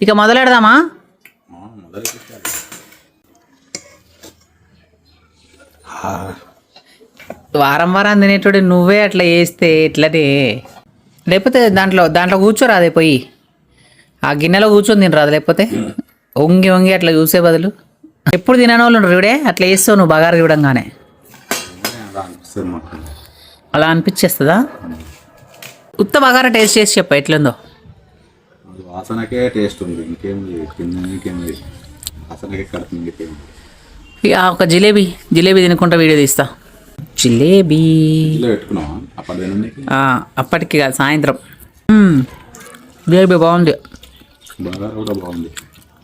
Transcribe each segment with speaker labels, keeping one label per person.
Speaker 1: ఇక మొదలెడదామా?
Speaker 2: మొదలు
Speaker 1: వారం వారం తినేటోడు నువ్వే అట్లా చేస్తే ఎట్లనే లేకపోతే దాంట్లో దాంట్లో కూర్చోరాదే పోయి. ఆ గిన్నెలో కూర్చొని తినరాదు లేకపోతే? వంగి వంగి అట్లా చూసే బదులు. ఎప్పుడు తినని వాళ్ళు ఉండరు ఇవిడే అట్లా చేస్తావు నువ్వు బగారు చూడంగానే.
Speaker 2: అలా
Speaker 1: అనిపించేస్తుందా? ఉత్త బగారా టేస్ట్ చేసి చెప్ప ఎట్లుందో.
Speaker 2: వాసనకే టేస్ట్ ఉంది. ఇంకేం లేదు. కింద ఇంకేం లేదు. వాసనకే ఇంకేం.
Speaker 1: ఇక ఒక జిలేబీ. జిలేబీ తినుకుంటా వీడియో తీస్తా. జిలేబీ.
Speaker 2: పెట్టుకున్నావా? అప్పటి
Speaker 1: ఆ, అప్పటికి కాదు సాయంత్రం. జిలేబీ బాగుంది.
Speaker 2: కూడా బాగుంది.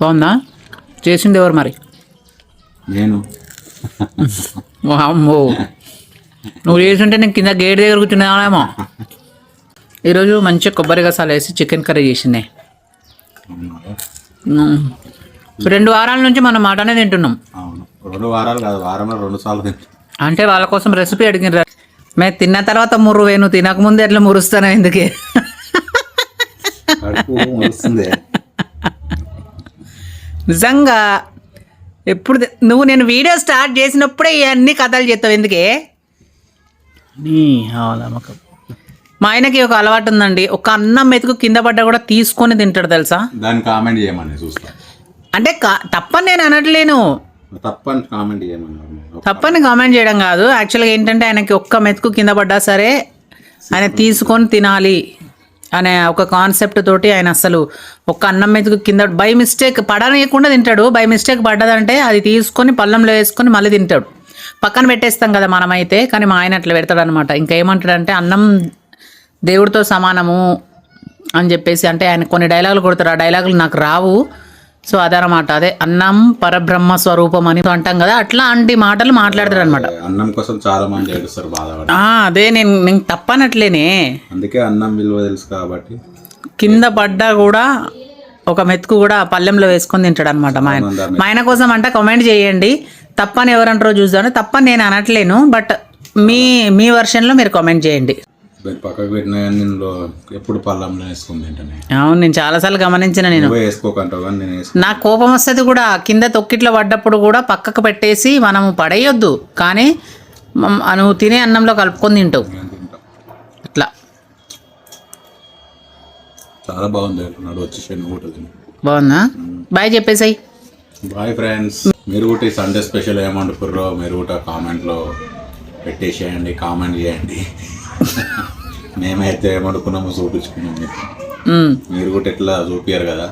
Speaker 1: బాగుందా? చేసింది ఎవరు మరి?
Speaker 2: నేను.
Speaker 1: అమ్మో నువ్వు చేస్తుంటే నేను కింద గేట్ దగ్గర కూర్చున్నానేమో. ఈరోజు మంచిగా కొబ్బరి గసాలు వేసి చికెన్ కర్రీ చేసింది. రెండు వారాల నుంచి మనం మటనే తింటున్నాం
Speaker 2: అవును. రెండు వారాలు కాదు వారంలో రెండు సార్లు తింటాను
Speaker 1: అంటే వాళ్ళ కోసం రెసిపీ అడిగిన మేము తిన్న తర్వాత ముర్రు వేను తినకముందు ఎట్లా మురుస్తాను ఎందుకే? నిజంగా ఎప్పుడు నువ్వు నేను వీడియో స్టార్ట్ చేసినప్పుడే ఇవన్నీ కథలు చెప్తావు ఎందుకే? నీ అవలమకం. మా ఆయనకి ఒక అలవాటు ఉందండి. ఒక అన్నం మెతుకు కింద పడ్డా కూడా తీసుకొని తింటాడు తెలుసా?
Speaker 2: దాన్ని కామెంట్ చేయమని చూస్తా.
Speaker 1: అంటే తప్పని నేను అనట్లేను.
Speaker 2: తప్పని కామెంట్ చేయమని
Speaker 1: తప్పని కామెంట్ చేయడం కాదు. యాక్చువల్గా ఏంటంటే ఆయనకి ఒక్క మెతుకు కింద పడ్డా సరే ఆయన తీసుకొని తినాలి అనే ఒక కాన్సెప్ట్ తోటి ఆయన అసలు ఒక్క అన్నం మెతుకు కింద బై మిస్టేక్ పడనీయకుండా తింటాడు. బై మిస్టేక్ పడ్డదంటే అది తీసుకొని పళ్ళంలో వేసుకొని మళ్ళీ తింటాడు. పక్కన పెట్టేస్తాం కదా మనమైతే కానీ మా ఆయన అట్లా పెడతాడు అనమాట ఇంకా ఏమంటాడంటే అన్నం దేవుడితో సమానము అని చెప్పేసి అంటే ఆయన కొన్ని డైలాగులు కొడతారు. ఆ డైలాగులు నాకు రావు. సో అదనమాట. అదే అన్నం పరబ్రహ్మ స్వరూపం అని అంటాం కదా అట్లాంటి మాటలు మాట్లాడతాడు అనమాట
Speaker 2: అన్నం కోసం చాలా మంది ఏడుస్తారు బాధపడి.
Speaker 1: అదే నేను నేను తప్పనట్లేనే.
Speaker 2: అందుకే అన్నం విలువ తెలుసు కాబట్టి.
Speaker 1: కింద పడ్డా కూడా ఒక మెతుకు కూడా పల్లెంలో వేసుకొని తింటాడు అనమాట మా ఆయన. మా ఆయన కోసం అంటే కామెంట్ చేయండి. తప్పని ఎవరంటారో చూద్దాం తప్పని నేను అనట్లేను బట్ మీ మీ వర్షన్లో మీరు కామెంట్ చేయండి.
Speaker 2: పక్కకు పెట్టిన కానీ నేను ఎప్పుడు పళ్ళంలో వేసుకుని తింటానే.
Speaker 1: అవును నేను చాలాసార్లు గమనించిన నేను.
Speaker 2: వేసుకోకంటావు కానీ నేను వేసుకుంటా
Speaker 1: నా కోపం వస్తుంది కూడా కింద తొక్కిట్లో పడ్డప్పుడు కూడా పక్కకు పెట్టేసి మనం పడేయొద్దు. కానీ నువ్వు తినే అన్నంలో కలుపుకొని తింటావు.
Speaker 2: తింటా.
Speaker 1: అట్లా.
Speaker 2: చాలా బాగుంది నడు వచ్చేసి నువ్వు కూడా తిను.
Speaker 1: బాగుందా? బాయ్ చెప్పేసాయి.
Speaker 2: Bye friends. మీరు కూడా ఈ సండే స్పెషల్ ఏం వండుకుర్రో మీరు కూడా కామెంట్లో పెట్టేసేయండి కామెంట్ చేయండి. మేమైతే ఏం వండుకున్నామో చూపించుకున్నాం మీరు కూడా ఎట్లా చూపించారు కదా?